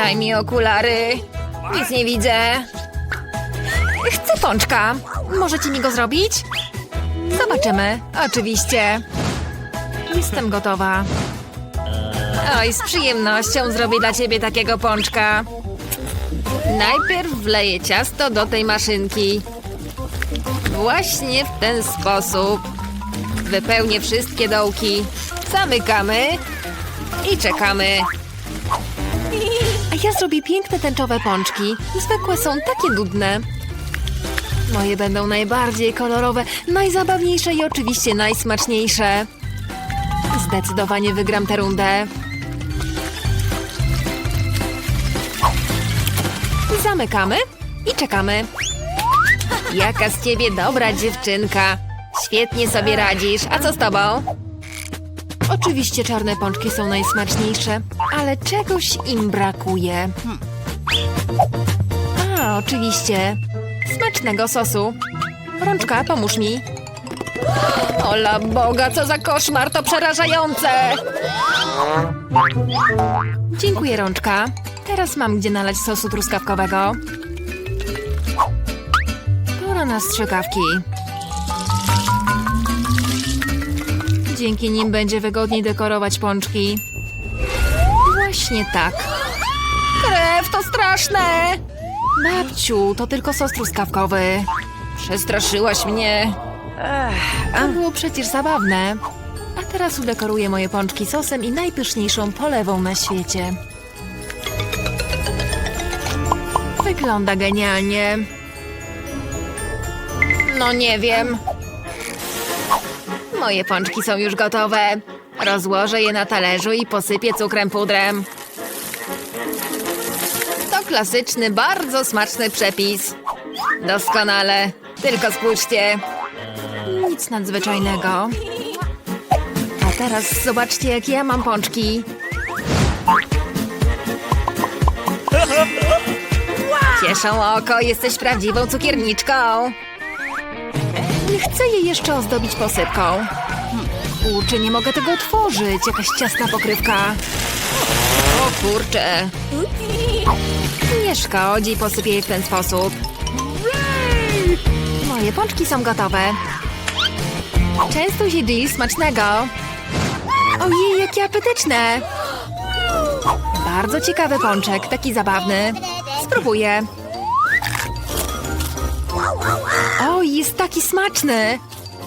Daj mi okulary. Nic nie widzę. Chcę pączka. Możecie mi go zrobić? Zobaczymy. Oczywiście. Jestem gotowa. Oj, z przyjemnością zrobię dla ciebie takiego pączka. Najpierw wleję ciasto do tej maszynki. Właśnie w ten sposób. Wypełnię wszystkie dołki. Zamykamy i czekamy. Ja zrobię piękne tęczowe pączki. Zwykłe są takie nudne. Moje będą najbardziej kolorowe, najzabawniejsze i oczywiście najsmaczniejsze. Zdecydowanie wygram tę rundę. Zamykamy i czekamy. Jaka z ciebie dobra dziewczynka. Świetnie sobie radzisz. A co z tobą? Oczywiście czarne pączki są najsmaczniejsze, ale czegoś im brakuje. A, oczywiście. Smacznego sosu. Rączka, pomóż mi. Ola Boga, co za koszmar, to przerażające! Dziękuję, Rączka. Teraz mam gdzie nalać sosu truskawkowego. Pora na strzykawki. Dzięki nim będzie wygodniej dekorować pączki. Właśnie tak. Krew, to straszne! Babciu, to tylko sos truskawkowy. Przestraszyłaś mnie. To było przecież zabawne. A teraz udekoruję moje pączki sosem i najpyszniejszą polewą na świecie. Wygląda genialnie. No nie wiem. Moje pączki są już gotowe. Rozłożę je na talerzu i posypię cukrem pudrem. To klasyczny, bardzo smaczny przepis. Doskonale. Tylko spójrzcie. Nic nadzwyczajnego. A teraz zobaczcie, jakie ja mam pączki. Cieszą oko, jesteś prawdziwą cukierniczką. Chcę je jeszcze ozdobić posypką. Kurczę, nie mogę tego otworzyć. Jakaś ciasna pokrywka. O kurczę. Nie szkodzi, posypię je w ten sposób. Moje pączki są gotowe. Częstuj się, Jill, smacznego. Ojej, jakie apetyczne. Bardzo ciekawy pączek, taki zabawny. Spróbuję. O, jest taki smaczny.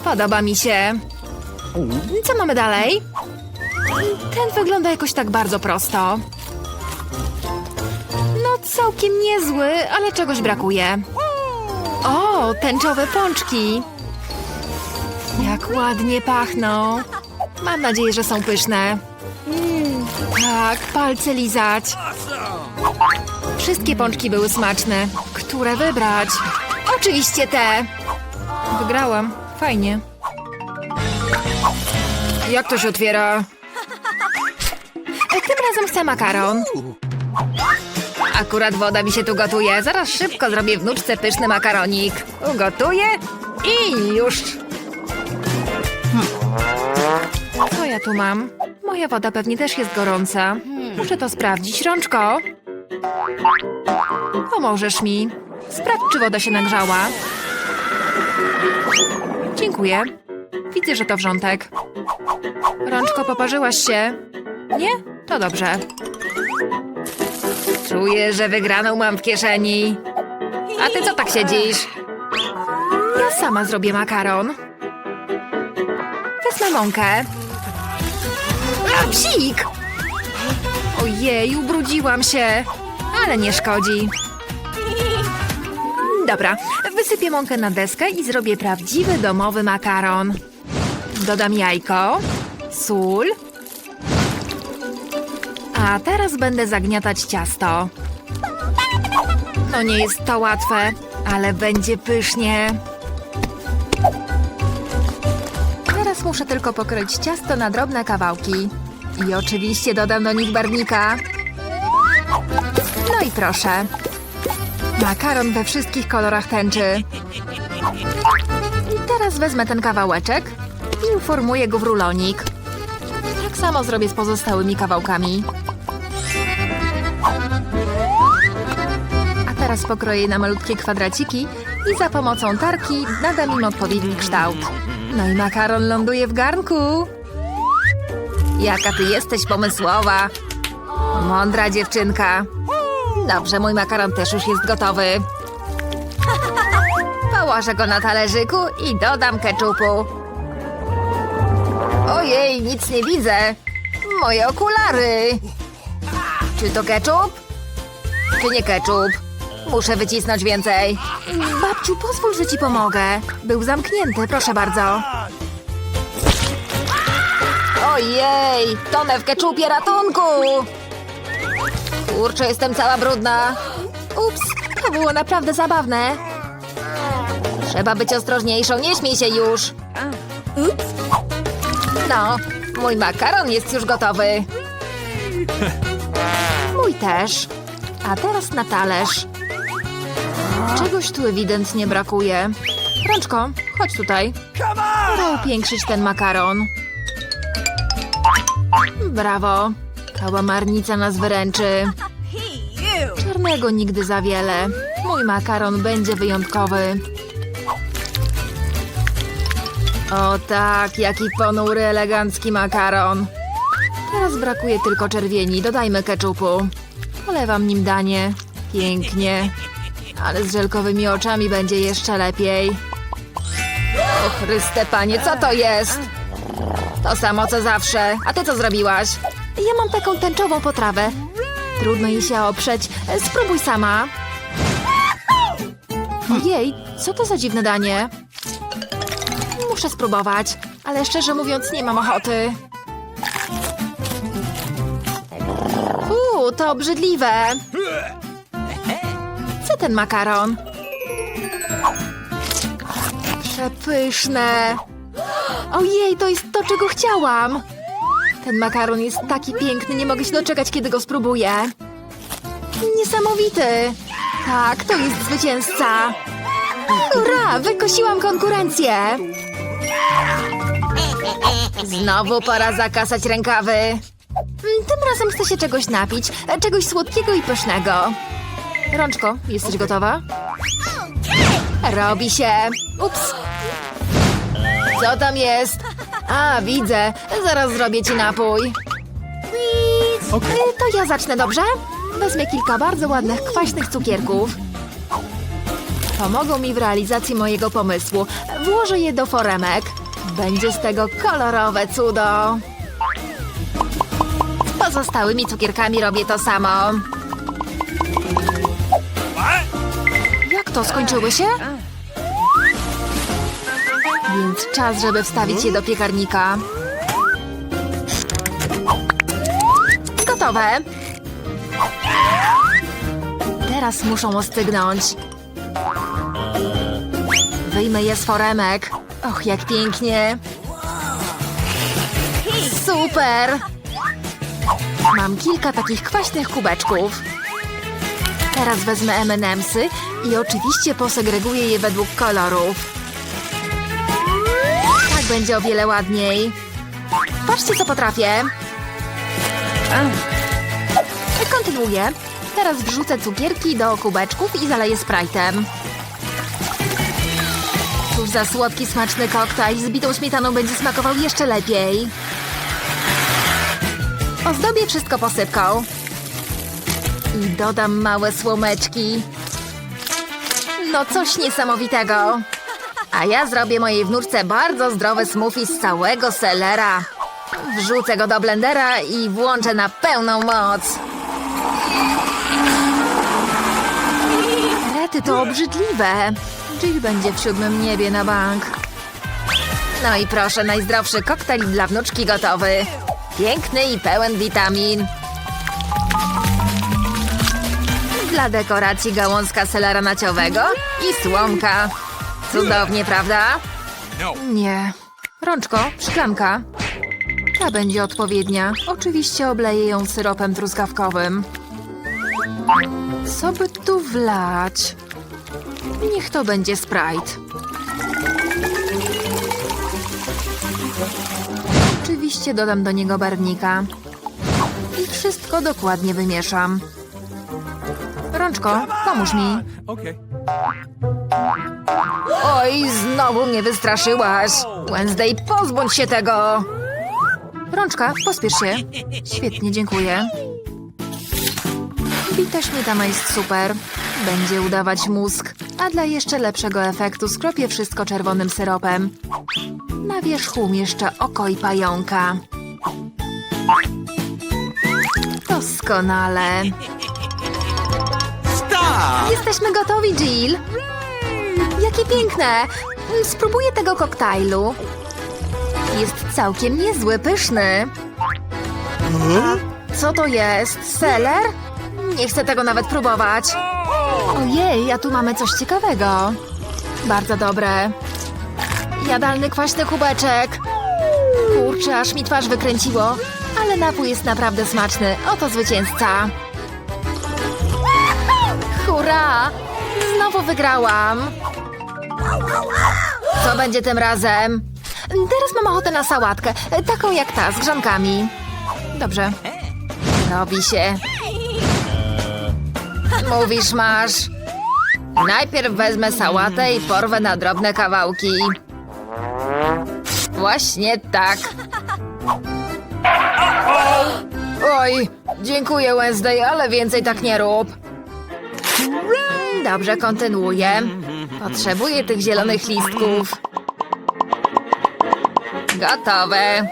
Podoba mi się. Co mamy dalej? Ten wygląda jakoś tak bardzo prosto. No, całkiem niezły, ale czegoś brakuje. O, tęczowe pączki. Jak ładnie pachną. Mam nadzieję, że są pyszne. Tak, palce lizać. Wszystkie pączki były smaczne. Które wybrać? Oczywiście te. Wygrałam. Fajnie. Jak to się otwiera? Tym razem chcę makaron. Akurat woda mi się tu gotuje. Zaraz szybko zrobię wnuczce pyszny makaronik. Ugotuję i już. Co ja tu mam? Moja woda pewnie też jest gorąca. Muszę to sprawdzić. Rączko, pomożesz mi. Sprawdź, czy woda się nagrzała. Dziękuję. Widzę, że to wrzątek. Rączko, poparzyłaś się? Nie? To dobrze. Czuję, że wygraną mam w kieszeni. A ty co tak siedzisz? Ja sama zrobię makaron. Wezmę mąkę. A, psik! Ojej, ubrudziłam się. Ale nie szkodzi. Dobra, wysypię mąkę na deskę i zrobię prawdziwy domowy makaron. Dodam jajko, sól. A teraz będę zagniatać ciasto. No nie jest to łatwe, ale będzie pysznie. Teraz muszę tylko pokroić ciasto na drobne kawałki. I oczywiście dodam do nich barwnika. No i proszę. Makaron we wszystkich kolorach tęczy. I teraz wezmę ten kawałeczek i uformuję go w rulonik. Tak samo zrobię z pozostałymi kawałkami. Teraz pokroję na malutkie kwadraciki i za pomocą tarki nadam im odpowiedni kształt. No i makaron ląduje w garnku. Jaka ty jesteś pomysłowa. Mądra dziewczynka. Dobrze, mój makaron też już jest gotowy. Położę go na talerzyku i dodam keczupu. Ojej, nic nie widzę. Moje okulary. Czy to keczup? Czy nie keczup? Muszę wycisnąć więcej. Babciu, pozwól, że ci pomogę. Był zamknięty, proszę bardzo. Ojej, tonę w keczupie ratunku! Kurczę, jestem cała brudna. Ups, to było naprawdę zabawne. Trzeba być ostrożniejszą, nie śmiej się już. Ups. No, mój makaron jest już gotowy. Mój też. A teraz na talerz. Czegoś tu ewidentnie brakuje. Rączko, chodź tutaj. To upiększyć ten makaron. Brawo. Kałamarnica nas wyręczy. Czarnego nigdy za wiele. Mój makaron będzie wyjątkowy. O tak, jaki ponury, elegancki makaron. Teraz brakuje tylko czerwieni. Dodajmy keczupu. Polewam nim danie. Pięknie. Ale z żelkowymi oczami będzie jeszcze lepiej. O Chryste, panie, co to jest? To samo co zawsze. A ty co zrobiłaś? Ja mam taką tęczową potrawę. Trudno jej się oprzeć. Spróbuj sama. Ojej, co to za dziwne danie? Muszę spróbować, ale szczerze mówiąc nie mam ochoty. Uuu, to obrzydliwe. Co ten makaron? Przepyszne. Ojej, to jest to, czego chciałam. Ten makaron jest taki piękny, nie mogę się doczekać, kiedy go spróbuję. Niesamowity. Tak, to jest zwycięzca. Hurra, wykosiłam konkurencję. Znowu pora zakasać rękawy. Tym razem chcę się czegoś napić. Czegoś słodkiego i pysznego. Rączko, jesteś gotowa? Robi się. Ups. Co tam jest? A, widzę. Zaraz zrobię ci napój. Y, To ja zacznę, dobrze? Wezmę kilka bardzo ładnych, kwaśnych cukierków. Pomogą mi w realizacji mojego pomysłu. Włożę je do foremek. Będzie z tego kolorowe cudo. Z pozostałymi cukierkami robię to samo. Jak to, skończyły się? Więc czas, żeby wstawić je do piekarnika. Gotowe. Teraz muszą ostygnąć. Wyjmę je z foremek. Och, jak pięknie. Super! Mam kilka takich kwaśnych kubeczków. Teraz wezmę M&M'sy i oczywiście posegreguję je według kolorów. Będzie o wiele ładniej. Patrzcie, co potrafię. Kontynuuję. Teraz wrzucę cukierki do kubeczków i zaleję Sprite'em. Cóż za słodki, smaczny koktajl z bitą śmietaną będzie smakował jeszcze lepiej. Ozdobię wszystko posypką. I dodam małe słomeczki. No coś niesamowitego. A ja zrobię mojej wnuczce bardzo zdrowy smoothie z całego selera. Wrzucę go do blendera i włączę na pełną moc. Rety, to obrzydliwe. Jill będzie w siódmym niebie na bank. No i proszę, najzdrowszy koktajl dla wnuczki gotowy. Piękny i pełen witamin. Dla dekoracji gałązka selera naciowego i słomka. Cudownie, prawda? Nie. Rączko, szklanka. Ta będzie odpowiednia. Oczywiście obleję ją syropem truskawkowym. Co by tu wlać? Niech to będzie Sprite. Oczywiście dodam do niego barwnika. I wszystko dokładnie wymieszam. Rączko, pomóż mi. Oj, znowu mnie wystraszyłaś. Wednesday, pozbądź się tego. Rączka, pospiesz się. Świetnie, dziękuję. Bita śmietana jest super. Będzie udawać mózg, a dla jeszcze lepszego efektu skropię wszystko czerwonym syropem. Na wierzchu umieszczę oko i pająka. Doskonale. Stop! Jesteśmy gotowi, Jill. Jakie piękne! Mm, Spróbuję tego koktajlu. Jest całkiem niezły, pyszny. Co to jest? Seler? Nie chcę tego nawet próbować. Ojej, a tu mamy coś ciekawego. Bardzo dobre. Jadalny kwaśny kubeczek. Kurczę, aż mi twarz wykręciło. Ale napój jest naprawdę smaczny. Oto zwycięzca. Hurra! Znowu wygrałam. Co będzie tym razem? Teraz mam ochotę na sałatkę, taką jak ta, z grzankami. Dobrze. Robi się. Mówisz, masz. Najpierw wezmę sałatę i porwę na drobne kawałki. Właśnie tak. Oj, dziękuję Wednesday, ale więcej tak nie rób. Dobrze, kontynuuję. Potrzebuję tych zielonych listków. Gotowe.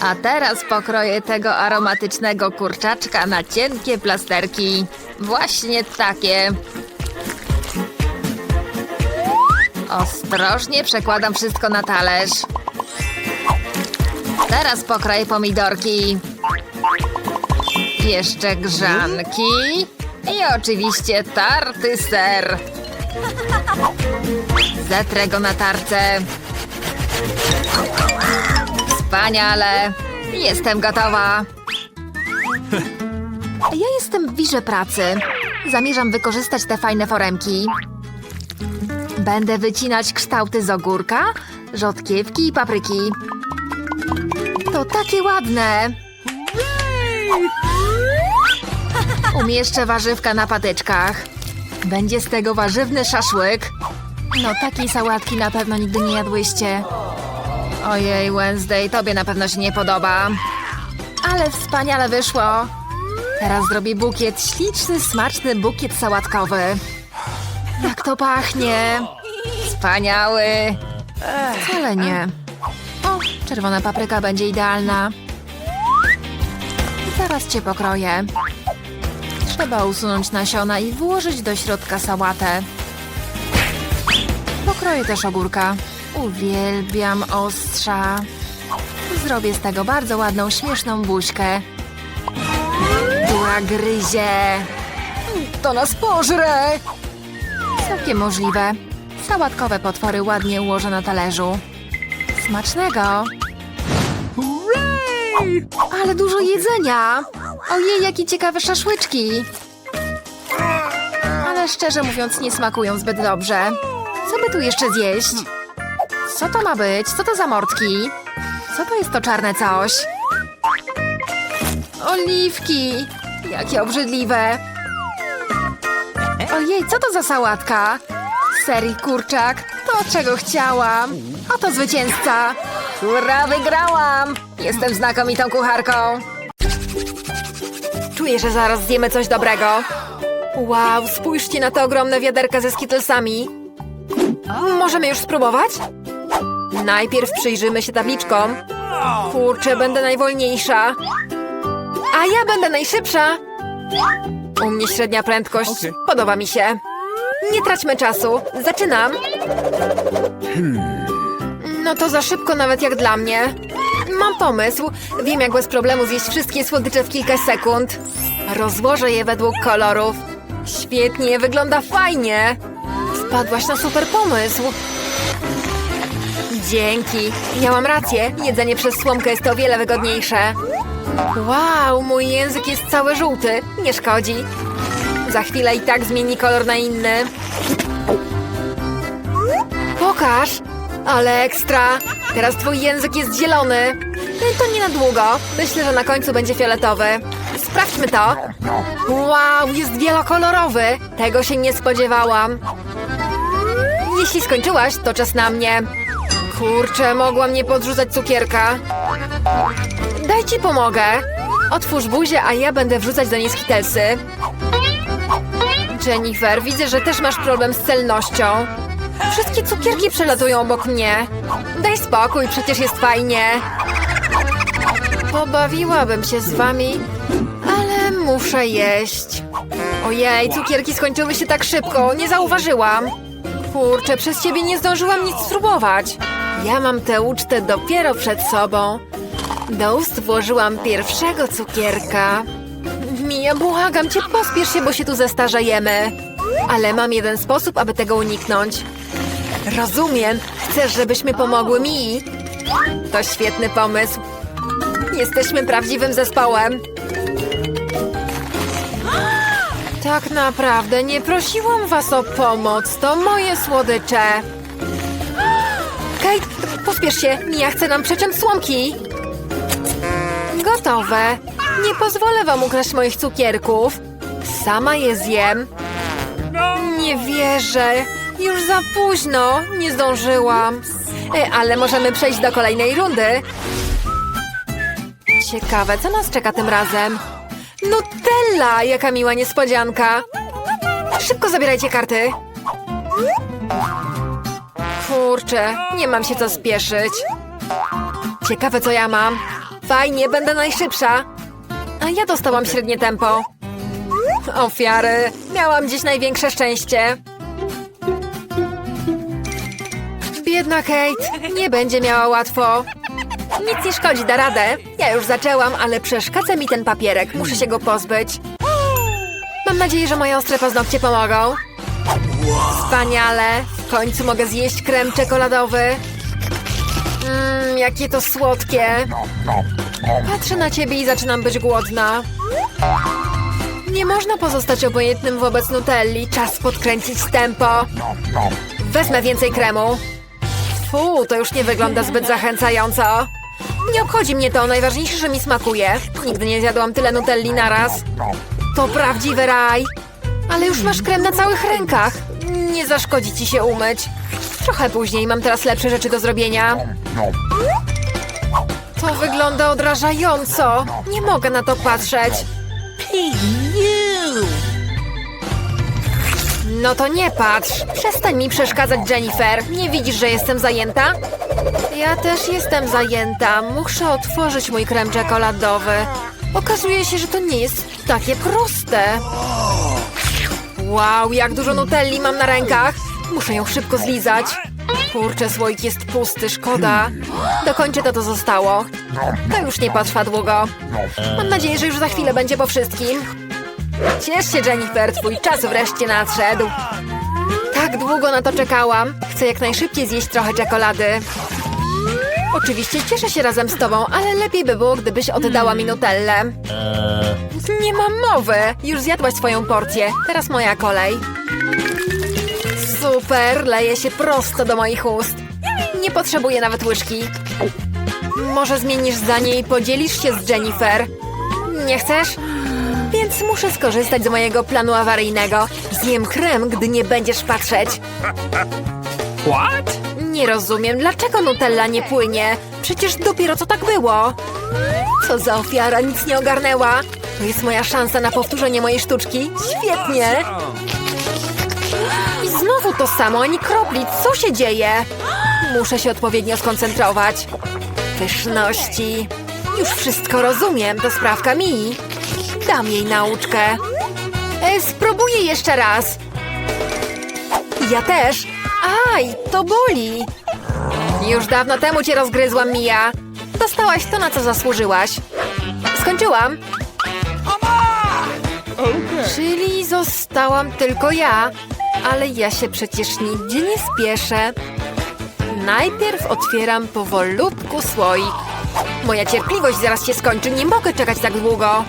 A teraz pokroję tego aromatycznego kurczaczka na cienkie plasterki. Właśnie takie. Ostrożnie przekładam wszystko na talerz. Teraz pokroję pomidorki. Jeszcze grzanki. I oczywiście tarty ser. Zetrę go na tarce. Wspaniale. Jestem gotowa. Ja jestem w wirze pracy. Zamierzam wykorzystać te fajne foremki. Będę wycinać kształty z ogórka, rzodkiewki i papryki. To takie ładne. Umieszczę warzywka na patyczkach. Będzie z tego warzywny szaszłyk. No takiej sałatki na pewno nigdy nie jadłyście. Ojej, Wednesday, tobie na pewno się nie podoba. Ale wspaniale wyszło. Teraz zrobię bukiet, śliczny, smaczny bukiet sałatkowy. Jak to pachnie. Wspaniały. Wcale nie. O, czerwona papryka będzie idealna. Zaraz cię pokroję. Trzeba usunąć nasiona i włożyć do środka sałatę. Pokroję też ogórka. Uwielbiam ostrza. Zrobię z tego bardzo ładną, śmieszną buźkę. Która gryzie. To nas pożre! Całkiem możliwe. Sałatkowe potwory ładnie ułożę na talerzu. Smacznego! Ale dużo jedzenia! Ojej, jakie ciekawe szaszłyczki! Ale szczerze mówiąc, nie smakują zbyt dobrze. Co by tu jeszcze zjeść? Co to ma być? Co to za mordki? Co to jest to czarne coś? Oliwki! Jakie obrzydliwe! Ojej, co to za sałatka? Ser i kurczak. To, czego chciałam. Oto zwycięzca. Hurra, wygrałam! Jestem znakomitą kucharką. Czuję, że zaraz zjemy coś dobrego. Wow, spójrzcie na te ogromne wiaderka ze skittlesami. Możemy już spróbować? Najpierw przyjrzymy się tabliczkom. Kurczę, będę najwolniejsza. A ja będę najszybsza. U mnie średnia prędkość. Okej. Podoba mi się. Nie traćmy czasu. Zaczynam. No to za szybko nawet jak dla mnie. Mam pomysł. Wiem jak bez problemu zjeść wszystkie słodycze w kilka sekund. Rozłożę je według kolorów. Świetnie, wygląda fajnie. Wpadłaś na super pomysł. Dzięki. Miałam rację. Jedzenie przez słomkę jest o wiele wygodniejsze. Wow, mój język jest cały żółty. Nie szkodzi. Za chwilę i tak zmieni kolor na inny. Pokaż. Ale ekstra. Teraz twój język jest zielony. No to nie na długo. Myślę, że na końcu będzie fioletowy. sprawdźmy to. Wow, jest wielokolorowy. Tego się nie spodziewałam. Jeśli skończyłaś, to czas na mnie. Kurczę, mogłam nie podrzucać cukierka. Daj ci pomogę. Otwórz buzię, a ja będę wrzucać do niej skitelsy. Jennifer, widzę, że też masz problem z celnością. Wszystkie cukierki przelatują obok mnie. Daj spokój, przecież jest fajnie. Pobawiłabym się z wami, ale muszę jeść. Ojej, cukierki skończyły się tak szybko, nie zauważyłam. Kurczę, przez ciebie nie zdążyłam nic spróbować. Ja mam tę ucztę dopiero przed sobą. Do ust włożyłam pierwszego cukierka. Mija, błagam cię, pospiesz się, bo się tu zestarzejemy. Ale mam jeden sposób, aby tego uniknąć. Rozumiem. Chcesz, żebyśmy pomogły mi? To świetny pomysł. Jesteśmy prawdziwym zespołem. Tak naprawdę nie prosiłam was o pomoc. To moje słodycze. Kate, pospiesz się. Mia chce nam przeciąć słomki. Gotowe. Nie pozwolę wam ukraść moich cukierków. Sama je zjem. Nie wierzę. Już za późno. Nie zdążyłam. E, ale możemy przejść do kolejnej rundy. Ciekawe, co nas czeka tym razem? Nutella! Jaka miła niespodzianka. Szybko zabierajcie karty. Kurczę, nie mam się co spieszyć. Ciekawe, co ja mam. Fajnie, będę najszybsza. A ja dostałam średnie tempo. Ofiary. Miałam dziś największe szczęście. Biedna Kate. Nie będzie miała łatwo. Nic nie szkodzi, da radę. Ja już zaczęłam, ale przeszkadza mi ten papierek. Muszę się go pozbyć. Mam nadzieję, że moje ostre paznokcie pomogą. Wspaniale. W końcu mogę zjeść krem czekoladowy. Mmm, jakie to słodkie. Patrzę na ciebie i zaczynam być głodna. Nie można pozostać obojętnym wobec Nutelli. Czas podkręcić tempo. Wezmę więcej kremu. Fu, to już nie wygląda zbyt zachęcająco. Nie obchodzi mnie to, najważniejsze, że mi smakuje. Nigdy nie zjadłam tyle Nutelli naraz. To prawdziwy raj. Ale już masz krem na całych rękach. Nie zaszkodzi ci się umyć. Trochę później, mam teraz lepsze rzeczy do zrobienia. To wygląda odrażająco. Nie mogę na to patrzeć. No to nie patrz. Przestań mi przeszkadzać, Jennifer. Nie widzisz, że jestem zajęta? Ja też jestem zajęta. Muszę otworzyć mój krem czekoladowy. Okazuje się, że to nie jest takie proste. Wow, jak dużo nutelli mam na rękach. Muszę ją szybko zlizać. Kurczę, słoik jest pusty, szkoda. Dokończę to, co zostało. To już nie potrwa długo. Mam nadzieję, że już za chwilę będzie po wszystkim. Ciesz się, Jennifer, twój czas wreszcie nadszedł. Tak długo na to czekałam. Chcę jak najszybciej zjeść trochę czekolady. Oczywiście cieszę się razem z tobą, ale lepiej by było, gdybyś oddała mi Nutellę. Nie mam mowy. Już zjadłaś swoją porcję. Teraz moja kolej. Super, leje się prosto do moich ust. Nie potrzebuję nawet łyżki. Może zmienisz zdanie i podzielisz się z Jennifer? Nie chcesz? Więc muszę skorzystać z mojego planu awaryjnego. Zjem krem, gdy nie będziesz patrzeć. What? Nie rozumiem, dlaczego Nutella nie płynie? Przecież dopiero co tak było. Co za ofiara, nic nie ogarnęła. To jest moja szansa na powtórzenie mojej sztuczki. Świetnie! I znowu to samo, ani kropli. Co się dzieje? Muszę się odpowiednio skoncentrować. Pyszności. Już wszystko rozumiem, to sprawka mi. Dam jej nauczkę. E, spróbuję jeszcze raz. Ja też. Aj, to boli. Już dawno temu cię rozgryzłam, Mia. Dostałaś to, na co zasłużyłaś. Skończyłam. Czyli zostałam tylko ja. Ale ja się przecież nigdzie nie spieszę. Najpierw otwieram powolutku słoik. Moja cierpliwość zaraz się skończy, nie mogę czekać tak długo.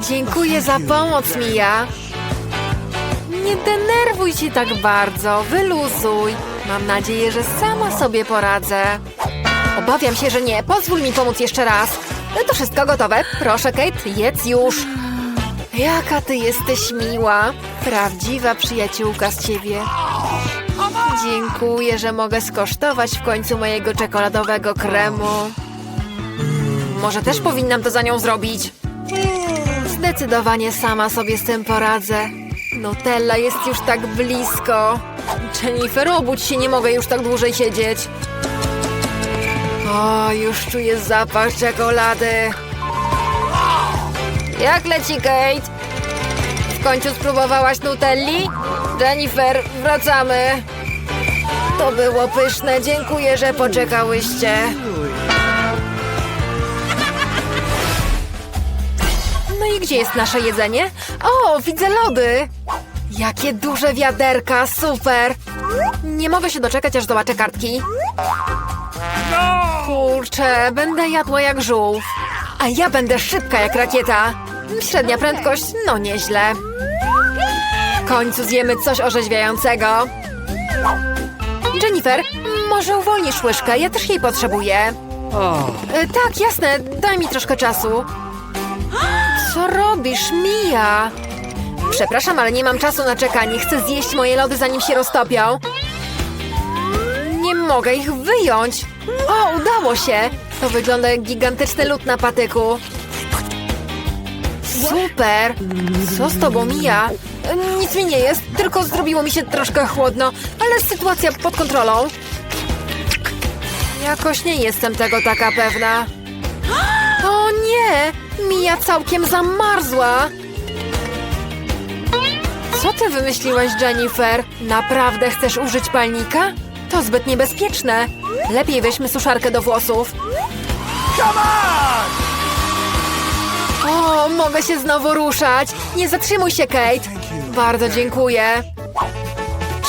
Dziękuję za pomoc, Mia. Nie denerwuj się tak bardzo, wyluzuj. Mam nadzieję, że sama sobie poradzę. Obawiam się, że nie. Pozwól mi pomóc jeszcze raz. To wszystko gotowe. Proszę, Kate, jedz już. Jaka ty jesteś miła. Prawdziwa przyjaciółka z ciebie. Dziękuję, że mogę skosztować w końcu mojego czekoladowego kremu. Może też powinnam to za nią zrobić. Zdecydowanie sama sobie z tym poradzę. Nutella jest już tak blisko. Jennifer, obudź się, nie mogę już tak dłużej siedzieć. O, już czuję zapach czekolady. Jak leci, Kate? W końcu spróbowałaś Nutelli? Jennifer, wracamy. To było pyszne, dziękuję, że poczekałyście. I gdzie jest nasze jedzenie? O, widzę lody! Jakie duże wiaderka, super! Nie mogę się doczekać, aż zobaczę kartki. Kurczę, będę jadła jak żółw. A ja będę szybka jak rakieta. Średnia prędkość, no nieźle. W końcu zjemy coś orzeźwiającego. Jennifer, może uwolnisz łyżkę? Ja też jej potrzebuję. E, tak, jasne, daj mi troszkę czasu. Co robisz, Mia? Przepraszam, ale nie mam czasu na czekanie. Chcę zjeść moje lody, zanim się roztopią. Nie mogę ich wyjąć. O, udało się. To wygląda jak gigantyczny lód na patyku. Super. Co z tobą, Mia? E, Nic mi nie jest, tylko zrobiło mi się troszkę chłodno, ale sytuacja pod kontrolą. Jakoś nie jestem tego taka pewna. O nie! Mija całkiem zamarzła! Co ty wymyśliłaś, Jennifer? Naprawdę chcesz użyć palnika? To zbyt niebezpieczne. Lepiej weźmy suszarkę do włosów. O, mogę się znowu ruszać. Nie zatrzymuj się, Kate. Bardzo dziękuję.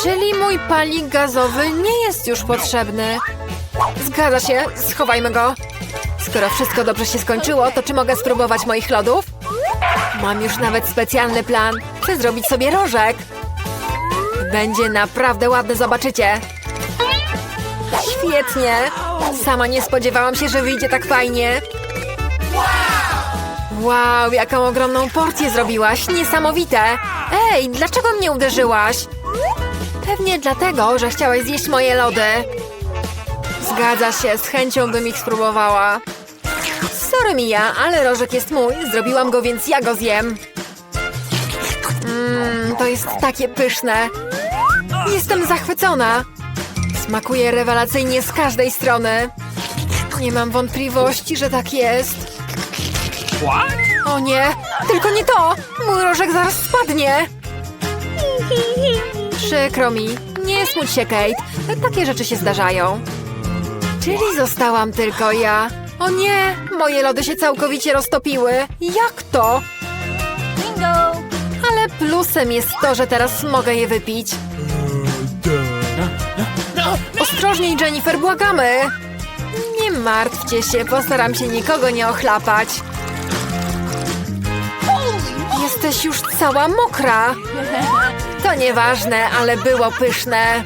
Czyli mój palnik gazowy nie jest już potrzebny. Zgadza się, schowajmy go. Skoro wszystko dobrze się skończyło, to czy mogę spróbować moich lodów? Mam już nawet specjalny plan. Chcę zrobić sobie rożek. Będzie naprawdę ładny, zobaczycie. Świetnie. Sama nie spodziewałam się, że wyjdzie tak fajnie. Wow, jaką ogromną porcję zrobiłaś. Niesamowite. Ej, dlaczego mnie uderzyłaś? Pewnie dlatego, że chciałaś zjeść moje lody. Zgadza się, z chęcią bym ich spróbowała. Sorry Mia, ale rożek jest mój. Zrobiłam go, więc ja go zjem. Mmm, to jest takie pyszne. Jestem zachwycona. Smakuje rewelacyjnie z każdej strony. Nie mam wątpliwości, że tak jest. O nie, tylko nie to! Mój rożek zaraz spadnie. Przykro mi. Nie smuć się, Kate. Takie rzeczy się zdarzają. Czyli zostałam tylko ja. O nie, moje lody się całkowicie roztopiły. Jak to? Bingo! Ale plusem jest to, że teraz mogę je wypić. Ostrożniej, Jennifer, błagamy! Nie martwcie się, postaram się nikogo nie ochlapać. Jesteś już cała mokra. To nieważne, ale było pyszne.